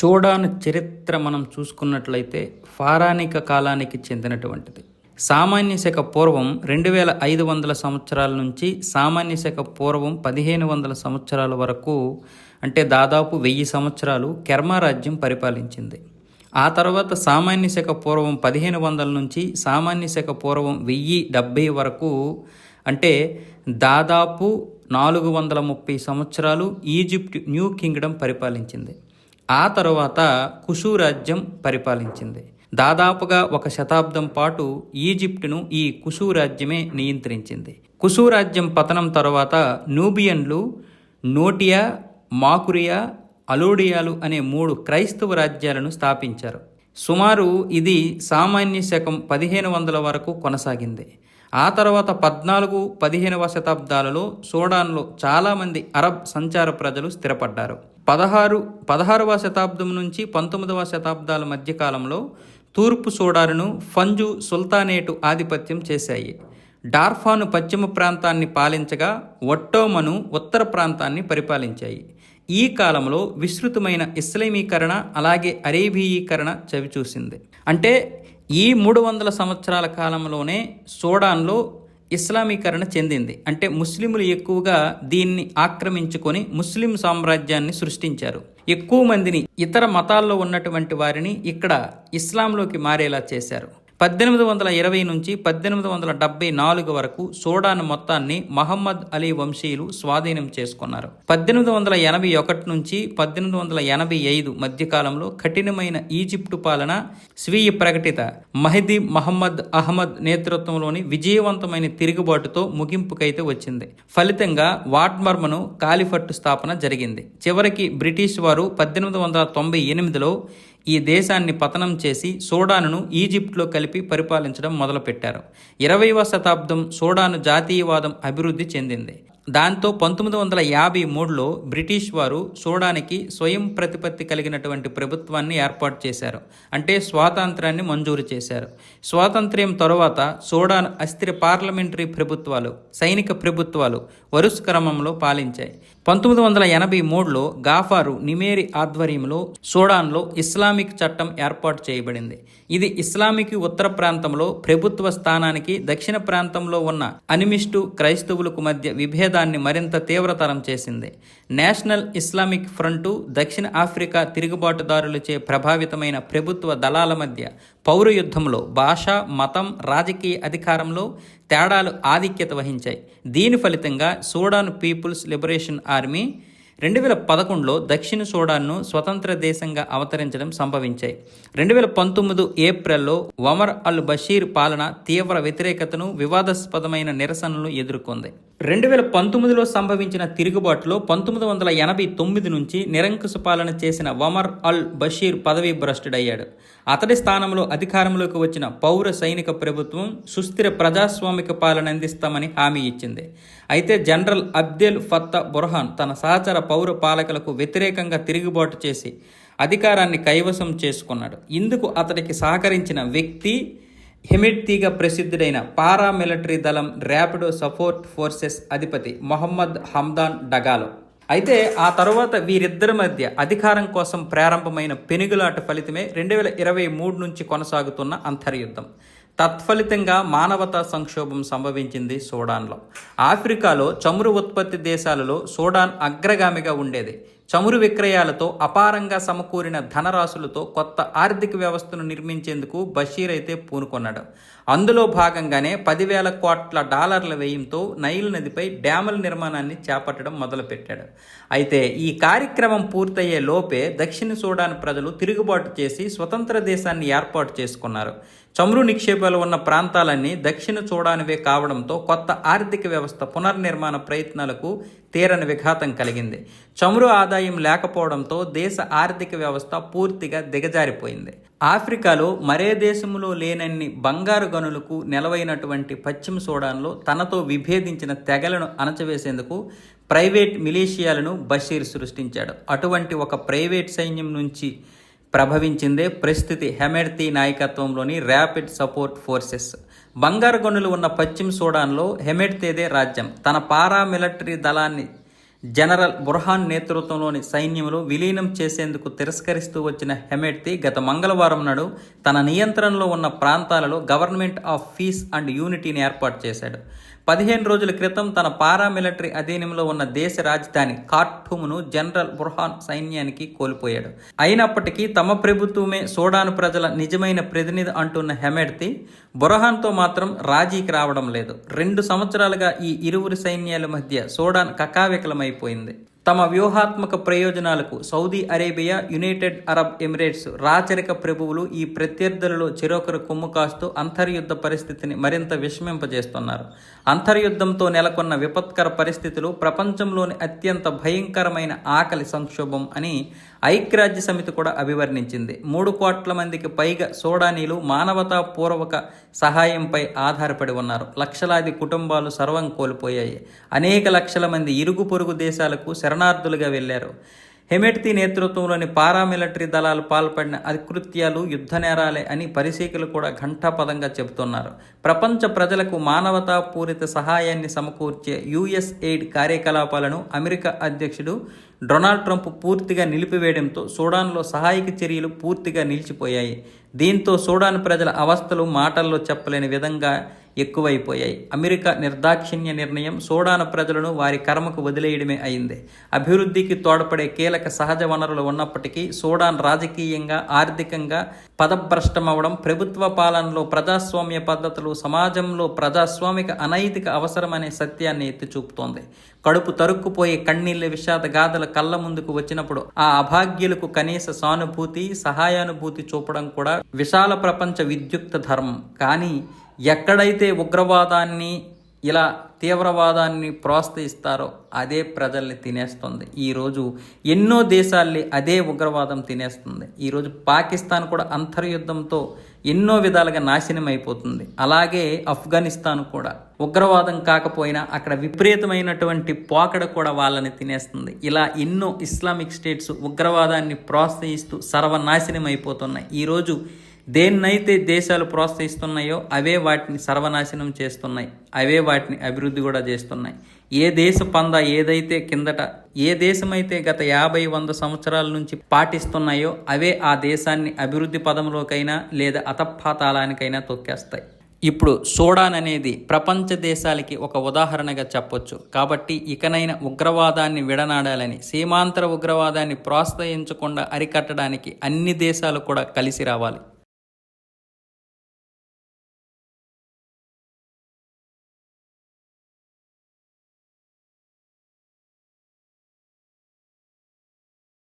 చూడాను చరిత్ర మనం చూసుకున్నట్లయితే ఫారానిక కాలానికి చెందినటువంటిది. సామాన్య శక పూర్వం రెండు వేల ఐదు వందల సంవత్సరాల నుంచి సామాన్య శక పూర్వం పదిహేను వందల సంవత్సరాల వరకు అంటే దాదాపు వెయ్యి సంవత్సరాలు కెర్మారాజ్యం పరిపాలించింది. ఆ తర్వాత సామాన్య శక పూర్వం పదిహేను వందల నుంచి సామాన్య శక పూర్వం వెయ్యి డెబ్భై వరకు అంటే దాదాపు నాలుగు వందల ముప్పై సంవత్సరాలు ఈజిప్ట్ న్యూ కింగ్డమ్ పరిపాలించింది. ఆ తరువాత కుషు రాజ్యం పరిపాలించింది. దాదాపుగా ఒక శతాబ్దం పాటు ఈజిప్టును ఈ కుషు రాజ్యమే నియంత్రించింది. కుషు రాజ్యం పతనం తర్వాత నూబియన్లు నోటియా మాకురియా అలోడియాలు అనే మూడు క్రైస్తవ రాజ్యాలను స్థాపించారు. సుమారు ఇది సామాన్య శకం పదిహేను వందల వరకు కొనసాగింది. ఆ తర్వాత పద్నాలుగు పదిహేనవ శతాబ్దాలలో సోడాన్లో చాలామంది అరబ్ సంచార ప్రజలు స్థిరపడ్డారు. పదహారు పదహారవ శతాబ్దం నుంచి పంతొమ్మిదవ శతాబ్దాల మధ్యకాలంలో తూర్పు సోడాలను ఫంజు సుల్తానేటు ఆధిపత్యం చేశాయి. డార్ఫాను పశ్చిమ ప్రాంతాన్ని పాలించగా ఒట్టోమను ఉత్తర ప్రాంతాన్ని పరిపాలించాయి. ఈ కాలంలో విస్తృతమైన ఇస్లామీకరణ అలాగే అరేబియీకరణ చవిచూసింది. అంటే ఈ మూడు వందల సంవత్సరాల కాలంలోనే సూడాన్లో ఇస్లామీకరణ చెందింది. అంటే ముస్లింలు ఎక్కువగా దీన్ని ఆక్రమించుకొని ముస్లిం సామ్రాజ్యాన్ని సృష్టించారు. ఎక్కువ మందిని ఇతర మతాల్లో ఉన్నటువంటి వారిని ఇక్కడ ఇస్లాంలోకి మారేలా చేశారు. పద్దెనిమిది వందల ఇరవై నుంచి పద్దెనిమిది వందల డెబ్బై నాలుగు వరకు సూడాన్ మొత్తాన్ని మహమ్మద్ అలీ వంశీయులు స్వాధీనం చేసుకున్నారు. పద్దెనిమిది వందల ఎనభై ఒకటి నుంచి పద్దెనిమిది వందల ఎనభై ఐదు మధ్యకాలంలో కఠినమైన ఈజిప్టు పాలన స్వీయ ప్రకటిత మహదీ మహమ్మద్ అహ్మద్ నేతృత్వంలోని విజయవంతమైన తిరుగుబాటుతో ముగింపుకైతే వచ్చింది. ఫలితంగా వాట్మర్మను కాలిఫట్టు స్థాపన జరిగింది. చివరికి బ్రిటిష్ వారు పద్దెనిమిది వందల తొంభై ఎనిమిదిలో ఈ దేశాన్ని పతనం చేసి సోడానును ఈజిప్ట్లో కలిపి పరిపాలించడం మొదలుపెట్టారు. ఇరవైవ శతాబ్దం సోడాను జాతీయవాదం అభివృద్ధి చెందింది. దాంతో పంతొమ్మిది వందల యాభై మూడులో బ్రిటిష్ వారు సోడానికి స్వయం ప్రతిపత్తి కలిగినటువంటి ప్రభుత్వాన్ని ఏర్పాటు చేశారు. అంటే స్వాతంత్రాన్ని మంజూరు చేశారు. స్వాతంత్ర్యం తరువాత సోడాన్ అస్థిర పార్లమెంటరీ ప్రభుత్వాలు సైనిక ప్రభుత్వాలు వరుస క్రమంలో పాలించాయి. పంతొమ్మిది వందల ఎనభై మూడులో గాఫారు నిమేరి ఆధ్వర్యంలో సూడాన్లో ఇస్లామిక్ చట్టం ఏర్పాటు చేయబడింది. ఇది ఇస్లామిక్ ఉత్తర ప్రాంతంలో ప్రభుత్వ స్థానానికి దక్షిణ ప్రాంతంలో ఉన్న అనిమిస్టు క్రైస్తవులకు మధ్య విభేదాన్ని మరింత తీవ్రతరం చేసింది. నేషనల్ ఇస్లామిక్ ఫ్రంటు దక్షిణ ఆఫ్రికా తిరుగుబాటుదారులచే ప్రభావితమైన ప్రభుత్వ దళాల మధ్య పౌర యుద్ధంలో భాష మతం రాజకీయ అధికారంలో తేడాలు ఆధిక్యత వహించాయి. దీని ఫలితంగా సూడాన్ పీపుల్స్ లిబరేషన్ ఆర్మీ రెండు వేల పదకొండులో దక్షిణ సూడాన్ను స్వతంత్ర దేశంగా అవతరించడం సంభవించాయి. రెండు వేల పంతొమ్మిది ఏప్రిల్లో వమర్ అల్ బషీర్ పాలన తీవ్ర వ్యతిరేకతను వివాదాస్పదమైన నిరసనలు ఎదుర్కొంది. రెండు వేల పంతొమ్మిదిలో సంభవించిన తిరుగుబాటులో పంతొమ్మిది వందల ఎనభై తొమ్మిది నుంచి నిరంకుశ పాలన చేసిన వమర్ అల్ బషీర్ పదవీ భ్రష్టుడయ్యాడు. అతడి స్థానంలో అధికారంలోకి వచ్చిన పౌర సైనిక ప్రభుత్వం సుస్థిర ప్రజాస్వామిక పాలన అందిస్తామని హామీ ఇచ్చింది. అయితే జనరల్ అబ్దెల్ ఫత్తా బుర్హాన్ తన సహచర పౌర పాలకులకు వ్యతిరేకంగా తిరుగుబాటు చేసి అధికారాన్ని కైవసం చేసుకున్నాడు. ఇందుకు అతడికి సహకరించిన వ్యక్తి హెమిడ్తీగా ప్రసిద్ధుడైన పారామిలిటరీ దళం ర్యాపిడో సపోర్ట్ ఫోర్సెస్ అధిపతి మొహమ్మద్ హమ్దాన్ డగాలో. అయితే ఆ తర్వాత వీరిద్దరి మధ్య అధికారం కోసం ప్రారంభమైన పెనుగులాట ఫలితమే రెండు వేల ఇరవై మూడు నుంచి కొనసాగుతున్న అంతర్యుద్ధం. తత్ఫలితంగా మానవతా సంక్షోభం సంభవించింది సూడాన్లో. ఆఫ్రికాలో చమురు ఉత్పత్తి దేశాలలో సూడాన్ అగ్రగామిగా ఉండేది. చమురు విక్రయాలతో అపారంగా సమకూరిన ధనరాశులతో కొత్త ఆర్థిక వ్యవస్థను నిర్మించేందుకు బషీర్ అయితే పూనుకొన్నాడు. అందులో భాగంగానే పదివేల కోట్ల డాలర్ల వ్యయంతో నైల్ నదిపై డ్యాముల నిర్మాణాన్ని చేపట్టడం మొదలుపెట్టాడు. అయితే ఈ కార్యక్రమం పూర్తయ్యే లోపే దక్షిణ సూడాన్ ప్రజలు తిరుగుబాటు చేసి స్వతంత్ర దేశాన్ని ఏర్పాటు చేసుకున్నారు. చమురు నిక్షేపాలు ఉన్న ప్రాంతాలన్నీ దక్షిణ చూడానివే కావడంతో కొత్త ఆర్థిక వ్యవస్థ పునర్నిర్మాణ ప్రయత్నాలకు తీరని విఘాతం కలిగింది. చమురు ఆదాయం లేకపోవడంతో దేశ ఆర్థిక వ్యవస్థ పూర్తిగా దిగజారిపోయింది. ఆఫ్రికాలో మరే దేశంలో లేనన్ని బంగారు గనులకు నెలవైనటువంటి పశ్చిమ సూడాన్లో తనతో విభేదించిన తెగలను అణచవేసేందుకు ప్రైవేట్ మిలీషియాలను బషీర్ సృష్టించాడు. అటువంటి ఒక ప్రైవేట్ సైన్యం నుంచి ప్రభవించిందే ప్రస్తుతి హెమెడ్తీ నాయకత్వంలోని ర్యాపిడ్ సపోర్ట్ ఫోర్సెస్. బంగారు గనులు ఉన్న పశ్చిమ సూడాన్లో హెమెడ్తేదే రాజ్యం. తన పారామిలిటరీ దళాన్ని జనరల్ బుర్హాన్ నేతృత్వంలోని సైన్యంలో విలీనం చేసేందుకు తిరస్కరిస్తూ వచ్చిన హెమెడ్తి గత మంగళవారం నాడు తన నియంత్రణలో ఉన్న ప్రాంతాలలో గవర్నమెంట్ ఆఫ్ పీస్ అండ్ యూనిటీని ఏర్పాటు చేశాడు. పదిహేను రోజుల క్రితం తన పారామిలిటరీ అధీనంలో ఉన్న దేశ రాజధాని ఖార్టూమ్ను జనరల్ బుర్హాన్ సైన్యానికి కోల్పోయాడు. అయినప్పటికీ తమ ప్రభుత్వమే సోడాన్ ప్రజల నిజమైన ప్రతినిధి అంటున్న హెమెడ్తి బుర్హాన్తో మాత్రం రాజీకి రావడం లేదు. రెండు సంవత్సరాలుగా ఈ ఇరువురు సైన్యాల మధ్య సోడాన్ కకావికలమైపోయింది. తమ వ్యూహాత్మక ప్రయోజనాలకు Saudi Arabia United Arab Emirates రాచరిక ప్రభువులు ఈ ప్రత్యర్థులలో చిరొకరు కొమ్ము కాస్తూ అంతర్యుద్ధ పరిస్థితిని మరింత విషమింపజేస్తున్నారు. అంతర్యుద్ధంతో నెలకొన్న విపత్కర పరిస్థితులు ప్రపంచంలోని అత్యంత భయంకరమైన ఆకలి సంక్షోభం అని ఐక్యరాజ్య సమితి కూడా అభివర్ణించింది. మూడు కోట్ల మందికి పైగా సోడానీలు మానవతా పూర్వక సహాయంపై ఆధారపడి ఉన్నారు. లక్షలాది కుటుంబాలు సర్వం కోల్పోయాయి. అనేక లక్షల మంది ఇరుగు పొరుగు దేశాలకు శరణార్థులుగా వెళ్ళారు. హెమెట్తి నేతృత్వంలోని పారామిలిటరీ దళాలు పాల్పడిన అకృత్యాలు యుద్ధ నేరాలే అని పరిశీకులు కూడా ఘంటాపదంగా చెబుతున్నారు. ప్రపంచ ప్రజలకు మానవతాపూరిత సహాయాన్ని సమకూర్చే యుఎస్ ఎయిడ్ కార్యకలాపాలను అమెరికా అధ్యక్షుడు డొనాల్డ్ ట్రంప్ పూర్తిగా నిలిపివేయడంతో సూడాన్లో సహాయక చర్యలు పూర్తిగా నిలిచిపోయాయి. దీంతో సూడాన్ ప్రజల అవస్థలు మాటల్లో చెప్పలేని విధంగా ఎక్కువైపోయాయి. అమెరికా నిర్దాక్షిణ్య నిర్ణయం సోడాన ప్రజలను వారి కర్మకు వదిలేయడమే అయింది. అభివృద్ధికి తోడ్పడే కీలక సహజ వనరులు ఉన్నప్పటికీ సోడాన్ రాజకీయంగా ఆర్థికంగా పదభ్రష్టమవడం ప్రభుత్వ పాలనలో ప్రజాస్వామ్య పద్ధతులు సమాజంలో ప్రజాస్వామిక అనైతిక అవసరమనే సత్యాన్ని ఎత్తి చూపుతోంది కడుపు తరుక్కుపోయే కన్నీళ్ళ విషాద గాథల కళ్ళ ముందుకు వచ్చినప్పుడు ఆ అభాగ్యులకు కనీస సానుభూతి సహాయానుభూతి చూపడం కూడా విశాల ప్రపంచ విద్యుక్త ధర్మం. కానీ ఎక్కడైతే ఉగ్రవాదాన్ని ఇలా తీవ్రవాదాన్ని ప్రోత్సహిస్తారో అదే ప్రజల్ని తినేస్తుంది. ఈరోజు ఎన్నో దేశాల్ని అదే ఉగ్రవాదం తినేస్తుంది. ఈరోజు పాకిస్తాన్ కూడా అంతర్యుద్ధంతో ఎన్నో విధాలుగా నాశనం అయిపోతుంది. అలాగే ఆఫ్ఘనిస్తాన్ కూడా. ఉగ్రవాదం కాకపోయినా అక్కడ విపరీతమైనటువంటి పోకడ కూడా వాళ్ళని తినేస్తుంది. ఇలా ఎన్నో ఇస్లామిక్ స్టేట్స్ ఉగ్రవాదాన్ని ప్రోత్సహిస్తూ సర్వనాశనం అయిపోతున్నాయి. ఈరోజు దేన్నైతే దేశాలు ప్రోత్సహిస్తున్నాయో అవే వాటిని సర్వనాశనం చేస్తున్నాయి. అవే వాటిని అభివృద్ధి కూడా చేస్తున్నాయి. ఏ దేశ పంద ఏదైతే కిందట ఏ దేశమైతే గత యాభై వంద సంవత్సరాల నుంచి పాటిస్తున్నాయో అవే ఆ దేశాన్ని అభివృద్ధి పదంలోకైనా లేదా అతపాతాళానికైనా తొక్కేస్తాయి. ఇప్పుడు సోడాన్ అనేది ప్రపంచ దేశాలకి ఒక ఉదాహరణగా చెప్పొచ్చు. కాబట్టి ఇకనైనా ఉగ్రవాదాన్ని విడనాడాలని సీమాంతర ఉగ్రవాదాన్ని ప్రోత్సహించకుండా అరికట్టడానికి అన్ని దేశాలు కూడా కలిసి రావాలి.